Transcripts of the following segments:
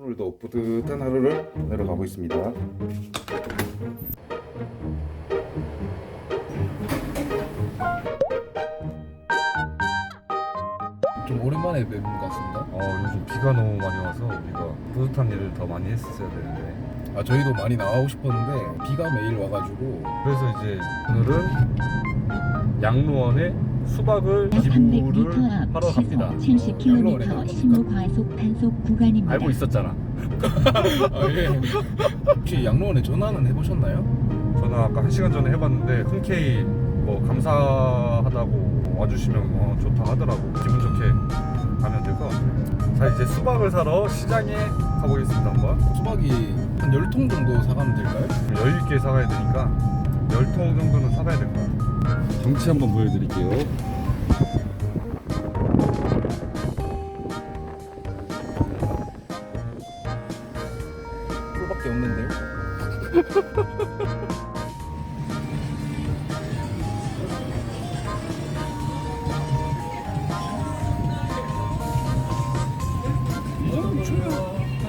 오늘도 뿌듯한 하루를 내려가고 있습니다. 좀 오랜만에 뵙는 것 같습니다. 어, 요즘 비가 너무 많이 와서 우리가 뿌듯한 일을 더 많이 했었어야 되는데 아 저희도 많이 나가고 싶었는데 비가 매일 와가지고 그래서 이제 오늘은 양로원에 수박을 300m 앞 하러 갑니다. 시속 어, 양로원에 70km 갑니까? 신호 과속 단속 구간입니다. 알고 있었잖아. 아, 예. 혹시 양로원에 전화는 해보셨나요? 전화 아까 한 시간 전에 해봤는데 흔쾌히 뭐 감사하다고 와주시면 어, 좋다 하더라고. 기분 좋게 가면 될 것 같아요. 자 이제 수박을 사러 시장에 가보겠습니다 한번. 수박이 한 10통 정도 사가면 될까요? 여유 있게 사가야 되니까 10통 정도는 사가야 될 것 같아요. 경치 한번 보여드릴게요. 꿀밖에 없는데요?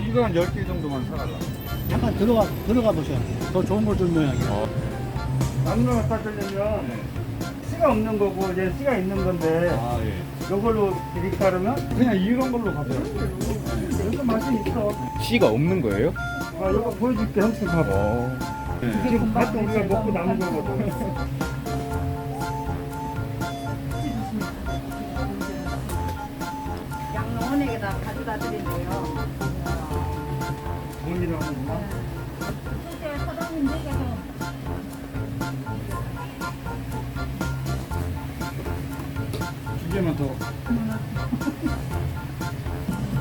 이거 한 10개 정도만 사갈라. 잠깐 들어가 들어가 보셔. 더 좋은 걸 줄 모양이야. 막론을 따지려면 씨가 없는 거고 이제 씨가 있는 건데 아 예. 이걸로 드릴까 그러면 그냥 이런 걸로 가세요. 여기서 맛이 있어 씨가 없는 거예요? 아 이거 보여줄게 형수 봐봐 어. 지금 밭도 우리가 먹고 남은 거거든 양로원에게다 가져다 드린대요.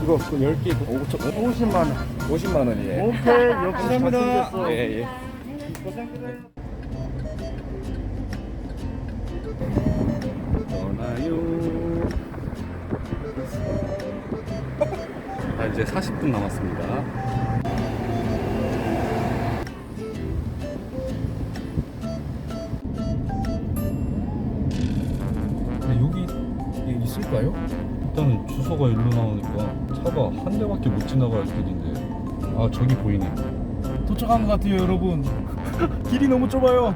이거 그 10개 5천, 50만 원 50만 원이에요. 오케이 역시 감사합니다. 잘생겼어 예, 예. 전화요. 아 이제 40분 남았습니다. 근데 여기 있을까요? 일단은 주소가 일로 나오니까 차가 한 대밖에 못 지나갈 길인데 아 저기 보이네. 도착한 것 같아요 여러분 길이 너무 좁아요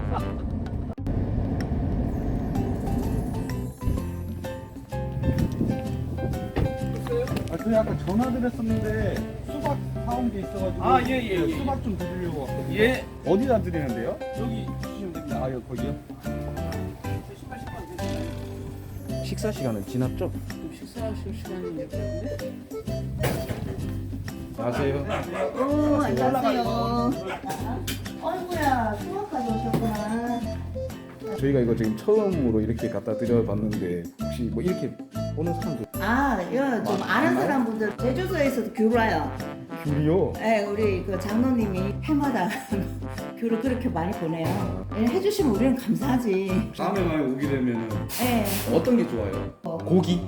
아, 저 아까 전화 드렸었는데 수박 사온 게 있어가지고. 아, 예, 예, 예. 수박 좀 드리려고 왔거든요. 예 어디다 드리는데요? 여기 주시면 됩니다. 아, 여기 거기요? 식사 시간은 지났죠? 식사하실 시간이 됐는데? 안녕하세요. 어, 안녕하세요. 어이구야, 수학까지 오셨구나. 저희가 이거 지금 처음으로 이렇게 갖다 드려봤는데 혹시 뭐 이렇게 오는 사람들 아, 이거 좀 아는 사람분들 제주도에서도 귤 와요. 귤이요? 네, 우리 그 장로님이 해마다 귤을 그렇게 많이 보내요. 예, 해주시면 우리는 감사하지. 다음에 많이 오게 되면은 예. 어떤 게 좋아요? 고기?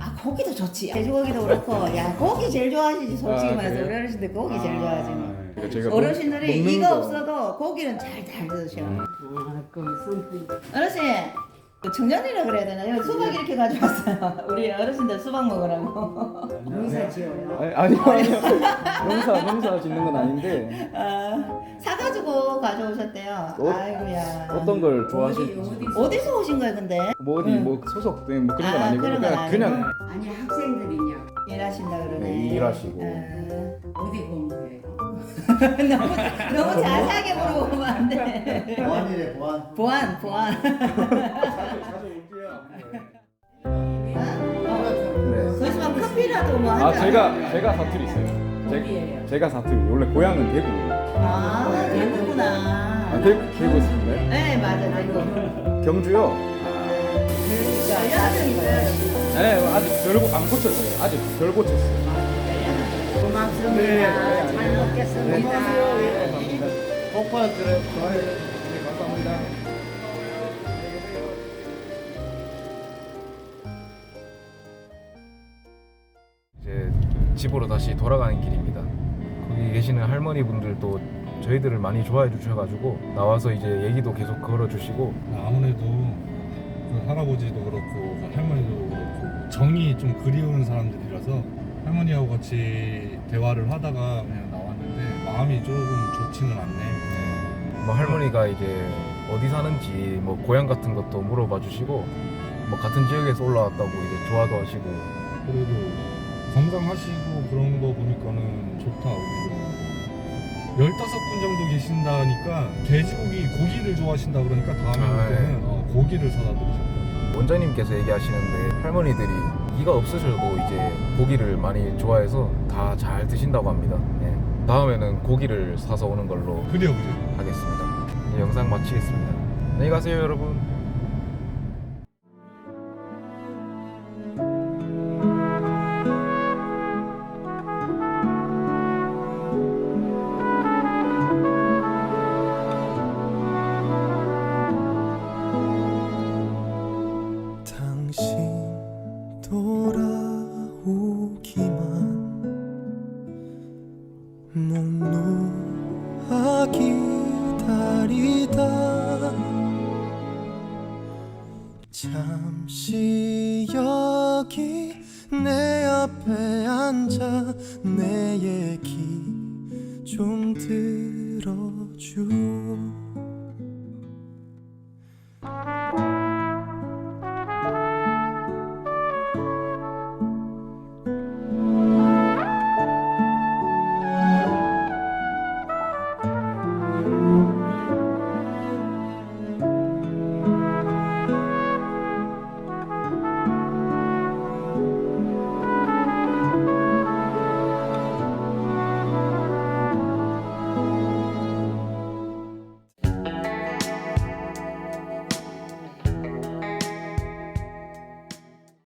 아, 고기도 좋지. 돼지고기도 그렇고, 야, 고기 제일 좋아하시지, 솔직히 아, 말해서. 그래요? 우리 어르신들 고기 제일 좋아하지. 그러니까 먹- 어르신들이 먹는 이거 거. 없어도 고기는 잘 잘 드셔. 어르신, 그 청년이라 그래야 되나? 여기 수박 이렇게 가져왔어요. 우리 어르신들 수박 먹으라고. 아니, 아니요 아니요 농사 농사 짓는 건 아닌데 아, 사가지고 가져오셨대요. 어- 아이고야. 어떤 걸 좋아하실지 어디서 오신 거예요, 근데? 뭐 어디 응. 뭐 소속 네, 뭐 그런 건 아, 아니고 그런 건 그냥 아니고. 그냥 아니 학생들이냐 일하신다 그러네. 네, 일하시고. 아, 어디 공부해? 너무, 너무 자세하게 물어보면 안 돼. 보안이래, 보안. 보안, 보안. 뭐아한 잔. 제가 제가 사투리 있어요. 제, 제가 사투리 원래 고향은 대구. 아, 대구구나. 아, 대구 대구 있습니다. 네, 맞아, 대구. 경주요. 있어요. 네 아직 덜 고- 안 고쳤어요. 아직 덜 고쳤어요. 고맙습니다. 네, 잘 먹겠습니다. 감사합니다. 오빠 그래. 네 집으로 다시 돌아가는 길입니다. 거기 계시는 할머니 분들도 저희들을 많이 좋아해 주셔가지고 나와서 이제 얘기도 계속 걸어주시고 아무래도 그 할아버지도 그렇고 그 할머니도 그렇고 정이 좀 그리운 사람들이라서 할머니하고 같이 대화를 하다가 그냥 나왔는데 마음이 조금 좋지는 않네. 뭐 할머니가 이제 어디 사는지 뭐 고향 같은 것도 물어봐 주시고 뭐 같은 지역에서 올라왔다고 이제 좋아도 하시고 그래도 건강하시고 그런 거 보니까는 좋다. 우리도. 15분 정도 계신다니까 돼지고기 고기를 좋아하신다 그러니까 다음에 아, 올 때는 예. 어, 고기를 사다 드리셨다. 원장님께서 얘기하시는데 할머니들이 이가 없으셔도 이제 고기를 많이 좋아해서 다 잘 드신다고 합니다. 예. 다음에는 고기를 사서 오는 걸로 그래요, 그래요. 하겠습니다. 영상 마치겠습니다. 안녕히 가세요, 여러분. 잠시 여기 내 앞에 앉아 내 얘기 좀 들어줘